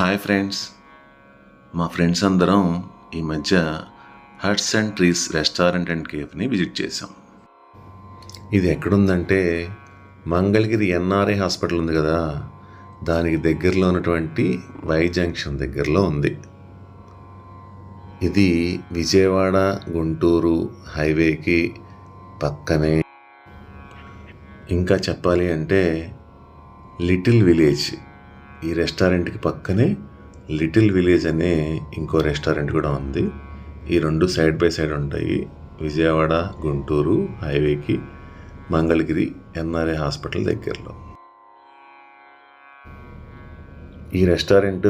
Hi friends మా friends అందరం ఈ మధ్య huts and trees restaurant and కేఫ్ని visit చేసాం ఇది ఎక్కడుందంటే మంగళగిరి ఎన్ఆర్ఐ హాస్పిటల్ ఉంది కదా. దానికి దగ్గరలో ఉన్నటువంటి వై జంక్షన్ దగ్గరలో ఉంది. ఇది విజయవాడ గుంటూరు హైవేకి పక్కనే. ఇంకా చెప్పాలి అంటే లిటిల్ విలేజ్. ఈ రెస్టారెంట్కి పక్కనే లిటిల్ విలేజ్ అనే ఇంకో రెస్టారెంట్ కూడా ఉంది. ఈ రెండు సైడ్ బై సైడ్ ఉంటాయి. విజయవాడ గుంటూరు హైవేకి మంగళగిరి ఎన్ఆర్ఏ హాస్పిటల్ దగ్గరలో. ఈ రెస్టారెంట్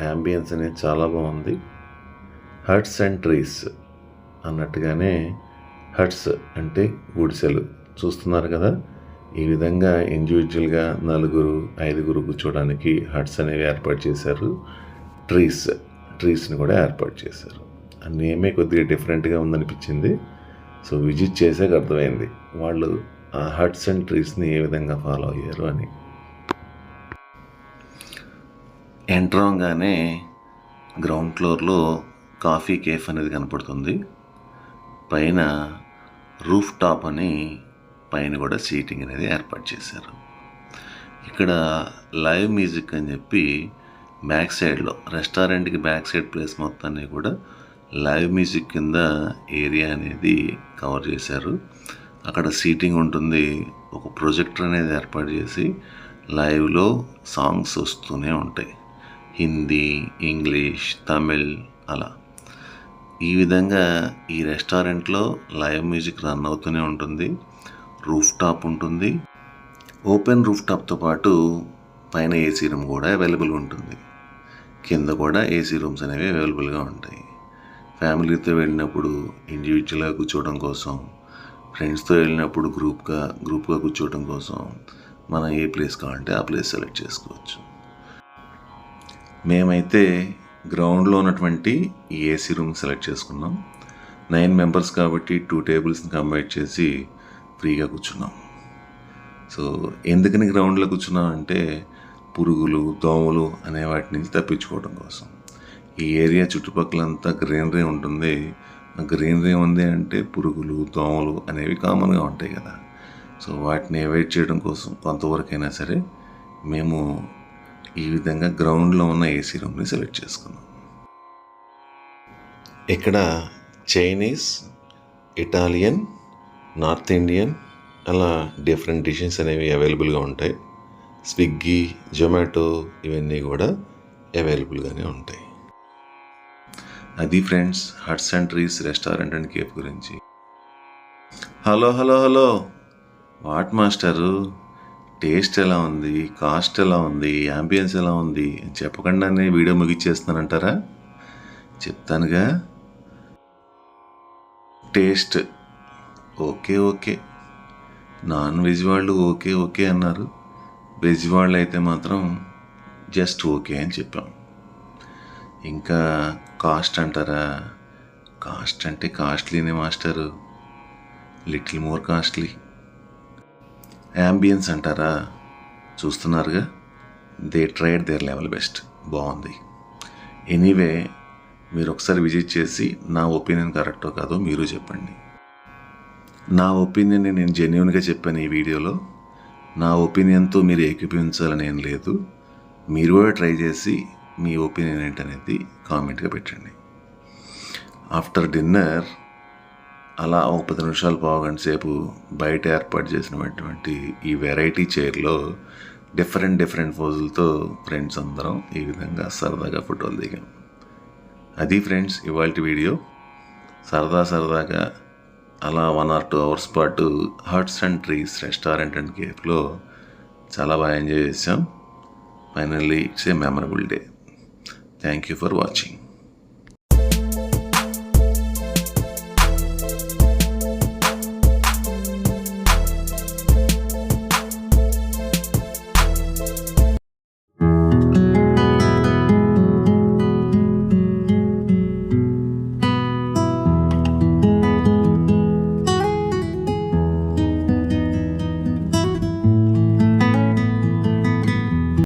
యాంబియన్స్ అనేది చాలా బాగుంది. హట్స్ అండ్ ట్రీస్ అన్నట్టుగానే హట్స్ అంటే గుడిసెలు. చూస్తున్నారు కదా? ఈ విధంగా ఇండివిజువల్గా నలుగురు ఐదుగురు కూర్చోవడానికి హట్స్ అనేవి ఏర్పాటు చేశారు. ట్రీస్ ట్రీస్ని కూడా ఏర్పాటు చేశారు. నేమే కొద్దిగా డిఫరెంట్గా ఉందనిపించింది. సో విజిట్ చేసాక అర్థమైంది. వాళ్ళు ఆ హట్స్ అండ్ ట్రీస్ని ఏ విధంగా ఫాలో అయ్యారు అని. ఎంటర్ అవగానే గ్రౌండ్ ఫ్లోర్లో కాఫీ కేఫ్ అనేది కనపడుతుంది. పైన రూఫ్ టాప్ అని పైన కూడా సీటింగ్ అనేది ఏర్పాటు చేశారు. ఇక్కడ లైవ్ మ్యూజిక్ అని చెప్పి బ్యాక్ సైడ్లో రెస్టారెంట్కి బ్యాక్ సైడ్ ప్లేస్ మొత్తాన్ని కూడా లైవ్ మ్యూజిక్ కింద ఏరియా అనేది కవర్ చేశారు. అక్కడ సీటింగ్ ఉంటుంది. ఒక ప్రొజెక్టర్ అనేది ఏర్పాటు చేసి లైవ్లో సాంగ్స్ వస్తూనే ఉంటాయి. హిందీ ఇంగ్లీష్ తమిళ్ అలా. ఈ విధంగా ఈ రెస్టారెంట్లో లైవ్ మ్యూజిక్ రన్ అవుతూనే ఉంటుంది. రూఫ్ టాప్ ఉంటుంది. ఓపెన్ రూఫ్ టాప్తో పాటు పైన ఏసీ రూమ్ కూడా అవైలబుల్ ఉంటుంది. కింద కూడా ఏసీ రూమ్స్ అనేవి అవైలబుల్గా ఉంటాయి. ఫ్యామిలీతో వెళ్ళినప్పుడు ఇండివిజువల్గా కూర్చోవడం కోసం ఫ్రెండ్స్తో వెళ్ళినప్పుడు గ్రూప్గా గ్రూప్గా కూర్చోవడం కోసం మనం ఏ ప్లేస్ కావాలంటే ఆ ప్లేస్ సెలెక్ట్ చేసుకోవచ్చు. మేమైతే గ్రౌండ్లో ఉన్నటువంటి ఏసీ రూమ్ సెలెక్ట్ చేసుకున్నాం. నైన్ మెంబర్స్ కాబట్టి టూ టేబుల్స్ని కంబైన్ చేసి ఫ్రీగా కూర్చున్నాం. సో ఎందుకని గ్రౌండ్లో కూర్చున్నాం అంటే పురుగులు దోమలు అనే వాటి నుంచి తప్పించుకోవడం కోసం. ఈ ఏరియా చుట్టుపక్కలంతా గ్రీనరీ ఉంటుంది. గ్రీనరీ ఉంది అంటే పురుగులు దోమలు అనేవి కామన్గా ఉంటాయి కదా. సో వాటిని అవాయిడ్ చేయడం కోసం కొంతవరకైనా సరే మేము ఈ విధంగా గ్రౌండ్లో ఉన్న ఏసీ రూమ్ని సెలెక్ట్ చేసుకున్నాం. ఇక్కడ చైనీస్ ఇటాలియన్ నార్త్ ఇండియన్ అలా డిఫరెంట్ డిషెస్ అనేవి అవైలబుల్గా ఉంటాయి. స్విగ్గీ జొమాటో ఇవన్నీ కూడా అవైలబుల్గానే ఉంటాయి. అది friends huts and trees restaurant and cafe గురించి. Hello hello hello. What master? Taste ఎలా ఉంది? కాస్ట్ ఎలా ఉంది? యాంబియన్స్ ఎలా ఉంది? చెప్పకుండానే వీడియో ముగిచ్చేస్తానంటారా చెప్తానుగా. Taste okay okay. Non veg వాళ్ళు ఓకే ఓకే అన్నారు. వెజ్ వాళ్ళు అయితే మాత్రం జస్ట్ ఓకే అని చెప్పాం. ఇంకా కాస్ట్ అంటారా? కాస్ట్ అంటే కాస్ట్లీనే master. Little more costly. Ambience అంటారా? చూస్తున్నారుగా. They tried their level best. బాగుంది. ఎనీవే మీరు ఒకసారి విజిట్ చేసి నా ఒపీనియన్ కరెక్టో కాదో మీరు చెప్పండి. నా ఒపీనియన్ని నేను జెన్యున్గా చెప్పాను ఈ వీడియోలో. నా ఒపీనియన్తో మీరు ఏకీపించాలని ఏం లేదు. మీరు కూడా ట్రై చేసి మీ ఒపీనియన్ ఏంటనేది కామెంట్గా పెట్టండి. ఆఫ్టర్ డిన్నర్ అలా ఒక పది నిమిషాలు పావుగంట సేపు బయట ఏర్పాటు చేసినటువంటి ఈ వెరైటీ చైర్లో డిఫరెంట్ డిఫరెంట్ పోజులతో ఫ్రెండ్స్ అందరం ఈ విధంగా సరదాగా ఫోటోలు దిగాం. అది ఫ్రెండ్స్ ఇవాళ వీడియో. సరదా సరదాగా అలా వన్ ఆర్ టూ అవర్స్ పాటు hearts and trees restaurant and కేఫ్లో చాలా బాగా ఎంజాయ్ చేసాం finally it's a memorable day thank you for watching